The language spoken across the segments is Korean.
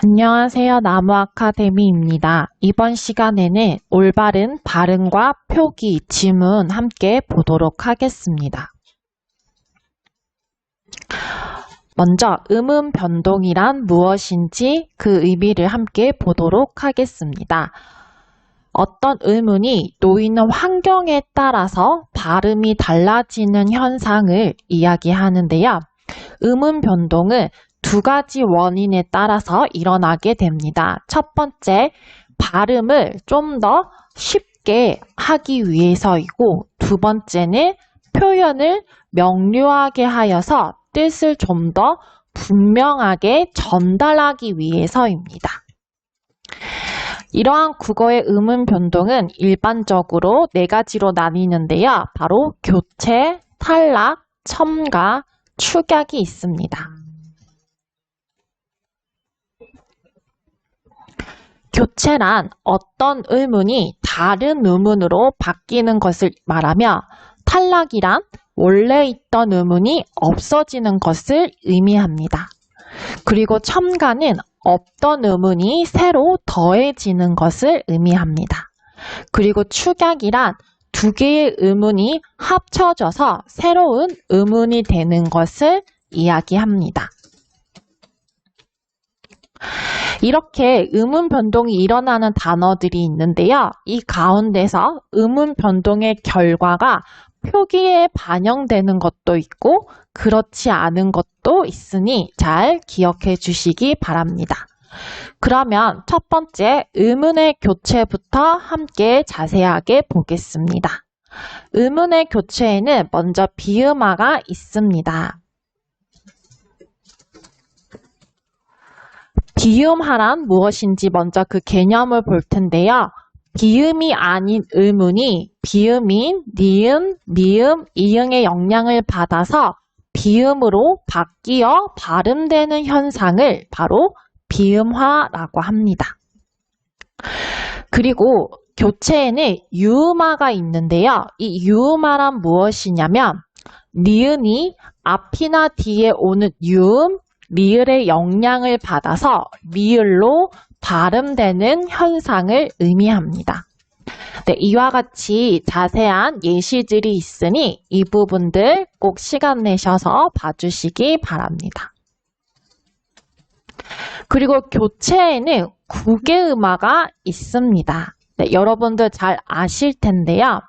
안녕하세요. 나무 아카데미입니다. 이번 시간에는 올바른 발음과 표기, 지문 함께 보도록 하겠습니다. 먼저 음음 변동이란 무엇인지 그 의미를 함께 보도록 하겠습니다. 어떤 의문이 놓이는 환경에 따라서 발음이 달라지는 현상을 이야기하는데요. 음음 변동은 두 가지 원인에 따라서 일어나게 됩니다. 첫 번째, 발음을 좀 더 쉽게 하기 위해서이고, 두 번째는 표현을 명료하게 하여서 뜻을 좀 더 분명하게 전달하기 위해서입니다. 이러한 국어의 음음 변동은 일반적으로 네 가지로 나뉘는데요. 바로 교체, 탈락, 첨가, 축약이 있습니다. 교체란 어떤 의문이 다른 의문으로 바뀌는 것을 말하며 탈락이란 원래 있던 의문이 없어지는 것을 의미합니다. 그리고 첨가는 없던 의문이 새로 더해지는 것을 의미합니다. 그리고 축약이란 두 개의 의문이 합쳐져서 새로운 의문이 되는 것을 이야기합니다. 이렇게 의문 변동이 일어나는 단어들이 있는데요. 이 가운데서 의문 변동의 결과가 표기에 반영되는 것도 있고 그렇지 않은 것도 있으니 잘 기억해 주시기 바랍니다. 그러면 첫 번째 의문의 교체부터 함께 자세하게 보겠습니다. 의문의 교체에는 먼저 비음화가 있습니다. 비음하란 무엇인지 먼저 그 개념을 볼 텐데요. 비음이 아닌 의문이 비음인 니은, 미음, 이응의 영향을 받아서 비음으로 바뀌어 발음되는 현상을 바로 비음화라고 합니다. 그리고 교체에는 유음화가 있는데요. 이 유음화란 무엇이냐면 니은이 앞이나 뒤에 오는 유음, 미을의 영향을 받아서 미을로 발음되는 현상을 의미합니다. 네, 이와 같이 자세한 예시들이 있으니 이 부분들 꼭 시간 내셔서 봐주시기 바랍니다. 그리고 교체에는 국외음화가 있습니다. 네, 여러분들 잘 아실 텐데요.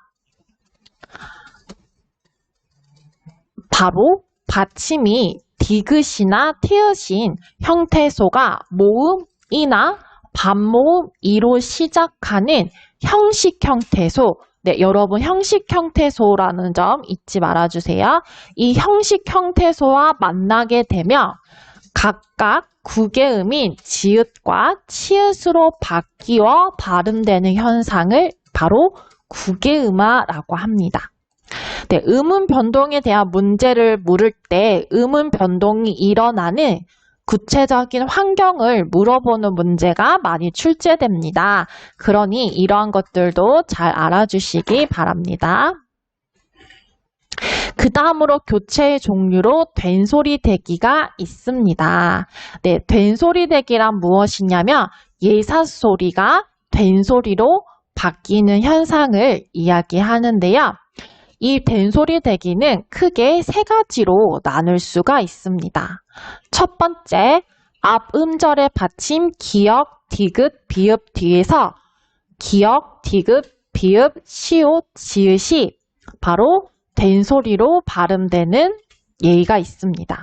바로 받침이 디귿이나 티읕인 형태소가 모음이나 반모음 이로 시작하는 형식 형태소 네, 여러분 형식 형태소라는 점 잊지 말아주세요. 이 형식 형태소와 만나게 되면 각각 구개음인 지읒과 치읒으로 바뀌어 발음되는 현상을 바로 구개음화라고 합니다. 네, 음운 변동에 대한 문제를 물을 때 음운 변동이 일어나는 구체적인 환경을 물어보는 문제가 많이 출제됩니다. 그러니 이러한 것들도 잘 알아주시기 바랍니다. 그 다음으로 교체의 종류로 된소리 대기가 있습니다. 네, 된소리 대기란 무엇이냐면 예사소리가 된소리로 바뀌는 현상을 이야기하는데요. 이 된소리 대기는 크게 세 가지로 나눌 수가 있습니다. 첫 번째, 앞 음절의 받침 기역, 디귿, 비읍 뒤에서 기역, 디귿, 비읍, 시옷, 지읒이 바로 된소리로 발음되는 예의가 있습니다.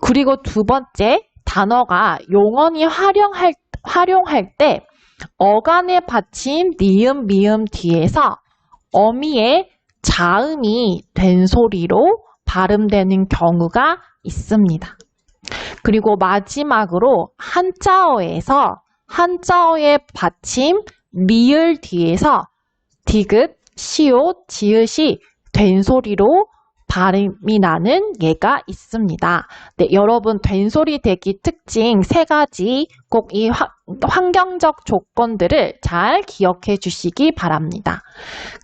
그리고 두 번째, 단어가 용언이 활용할, 활용할 때 어간의 받침 니음, 미음 뒤에서 어미의 자음이 된 소리로 발음되는 경우가 있습니다. 그리고 마지막으로 한자어에서 한자어의 받침 미을 뒤에서 디귿, 시옷, 지읒이 된 소리로 발음이 나는 예가 있습니다. 네, 여러분 된소리 대기 특징 세 가지 꼭 이 환경적 조건들을 잘 기억해 주시기 바랍니다.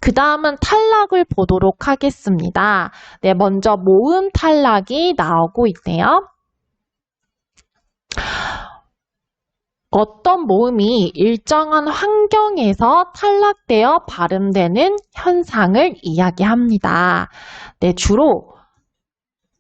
그 다음은 탈락을 보도록 하겠습니다. 네, 먼저 모음 탈락이 나오고 있네요. 어떤 모음이 일정한 환경에서 탈락되어 발음되는 현상을 이야기합니다. 네, 주로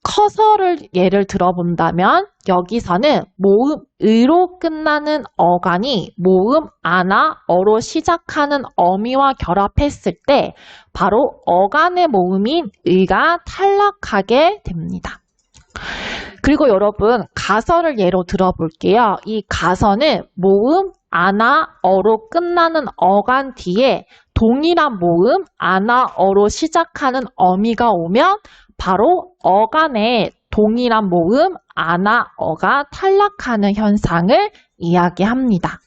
커서를 예를 들어본다면 여기서는 모음 의로 끝나는 어간이 모음 아나 어로 시작하는 어미와 결합했을 때 바로 어간의 모음인 의가 탈락하게 됩니다. 그리고 여러분 가설을 예로 들어볼게요. 이 가설은 모음 아나 어로 끝나는 어간 뒤에 동일한 모음 아나 어로 시작하는 어미가 오면 바로 어간에 동일한 모음 아나 어가 탈락하는 현상을 이야기합니다.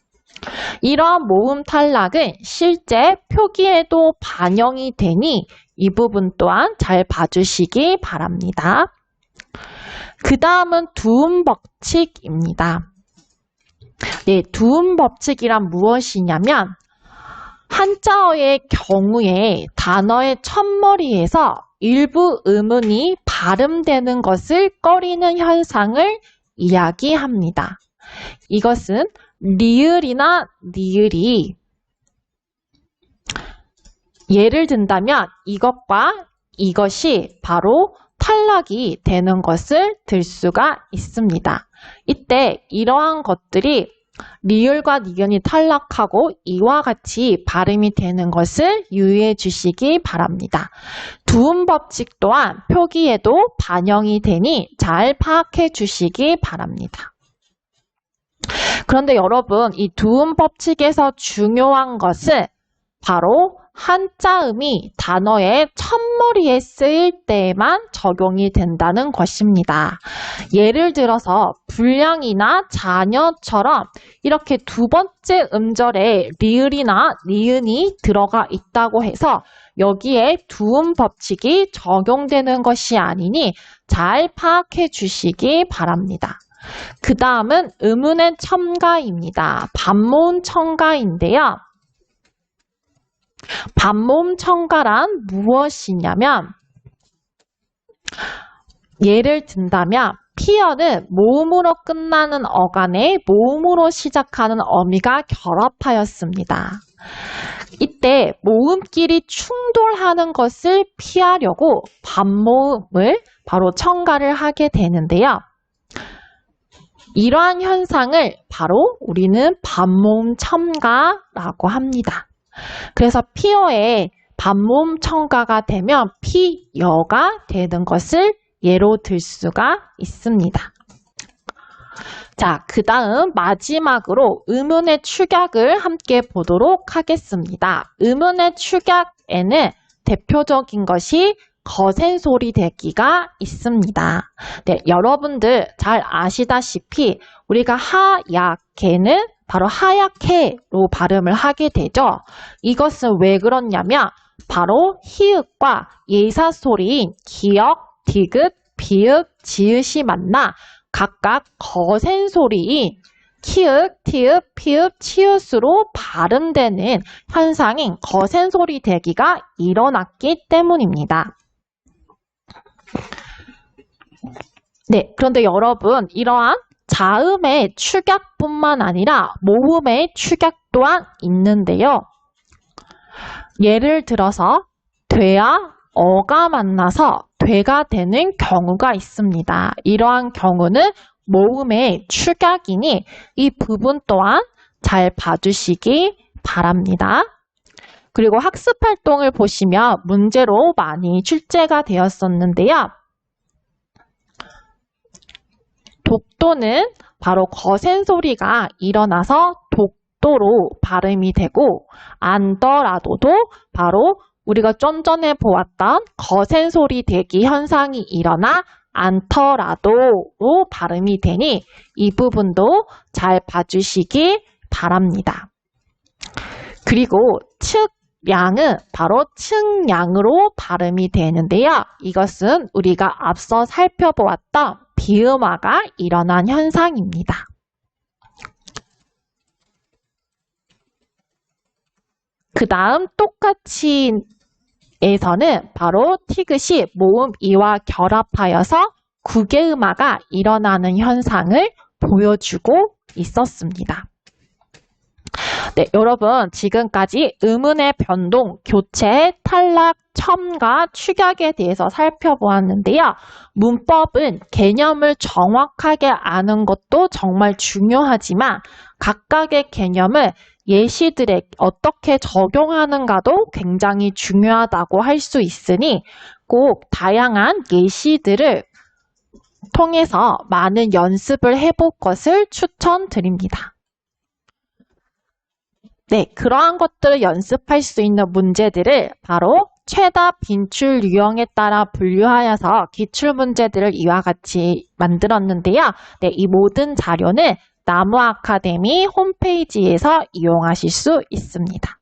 이러한 모음 탈락은 실제 표기에도 반영이 되니 이 부분 또한 잘 봐주시기 바랍니다. 그 다음은 두음 법칙입니다. 네, 두음 법칙이란 무엇이냐면 한자어의 경우에 단어의 첫머리에서 일부 음운이 발음되는 것을 꺼리는 현상을 이야기합니다. 이것은 리을이나 니을이 예를 든다면 이것과 이것이 바로 탈락이 되는 것을 들 수가 있습니다. 이때 이러한 것들이 리을과 니은이 탈락하고 이와 같이 발음이 되는 것을 유의해 주시기 바랍니다. 두음 법칙 또한 표기에도 반영이 되니 잘 파악해 주시기 바랍니다. 그런데 여러분, 이 두음 법칙에서 중요한 것은 바로 한자음이 단어의 첫머리에 쓰일 때에만 적용이 된다는 것입니다. 예를 들어서 불량이나 자녀처럼 이렇게 두 번째 음절에 리을이나 니은이 들어가 있다고 해서 여기에 두음 법칙이 적용되는 것이 아니니 잘 파악해 주시기 바랍니다. 그 다음은 의문의 첨가입니다. 반모음 첨가인데요. 반모음 첨가란 무엇이냐면 예를 든다면 피어는 모음으로 끝나는 어간에 모음으로 시작하는 어미가 결합하였습니다. 이때 모음끼리 충돌하는 것을 피하려고 반모음을 바로 첨가를 하게 되는데요. 이러한 현상을 바로 우리는 반모음 첨가라고 합니다. 그래서 피어에 반모음 첨가가 되면 피여가 되는 것을 예로 들 수가 있습니다. 자, 그 다음 마지막으로 의문의 축약을 함께 보도록 하겠습니다. 의문의 축약에는 대표적인 것이 거센 소리 대기가 있습니다. 네, 여러분들 잘 아시다시피 우리가 하얗게는 바로 하얗게로 발음을 하게 되죠. 이것은 왜 그렇냐면 바로 히읗과 예사 소리인 기역, 디귿, 비읍, 지읒이 만나 각각 거센 소리인 키읔, 티읕, 피읕, 치읓으로 발음되는 현상인 거센 소리 대기가 일어났기 때문입니다. 네, 그런데 여러분 이러한 자음의 축약뿐만 아니라 모음의 축약 또한 있는데요. 예를 들어서 돼야 어가 만나서 돼가 되는 경우가 있습니다. 이러한 경우는 모음의 축약이니 이 부분 또한 잘 봐주시기 바랍니다. 그리고 학습 활동을 보시면 문제로 많이 출제가 되었었는데요. 독도는 바로 거센 소리가 일어나서 독도로 발음이 되고 안더라도도 바로 우리가 좀 전에 보았던 거센 소리 대기 현상이 일어나 않더라도로 발음이 되니 이 부분도 잘 봐주시기 바랍니다. 그리고 측량은 바로 측량으로 발음이 되는데요. 이것은 우리가 앞서 살펴보았던 비음화가 일어난 현상입니다. 그 다음 똑같이 에서는 바로 티귿이 모음 이와 결합하여서 구개음화가 일어나는 현상을 보여주고 있었습니다. 네, 여러분 지금까지 의문의 변동, 교체, 탈락, 첨가, 축약에 대해서 살펴보았는데요. 문법은 개념을 정확하게 아는 것도 정말 중요하지만 각각의 개념을 예시들에 어떻게 적용하는가도 굉장히 중요하다고 할 수 있으니 꼭 다양한 예시들을 통해서 많은 연습을 해볼 것을 추천드립니다. 네, 그러한 것들을 연습할 수 있는 문제들을 바로 최다 빈출 유형에 따라 분류하여서 기출 문제들을 이와 같이 만들었는데요. 네, 이 모든 자료는 나무 아카데미 홈페이지에서 이용하실 수 있습니다.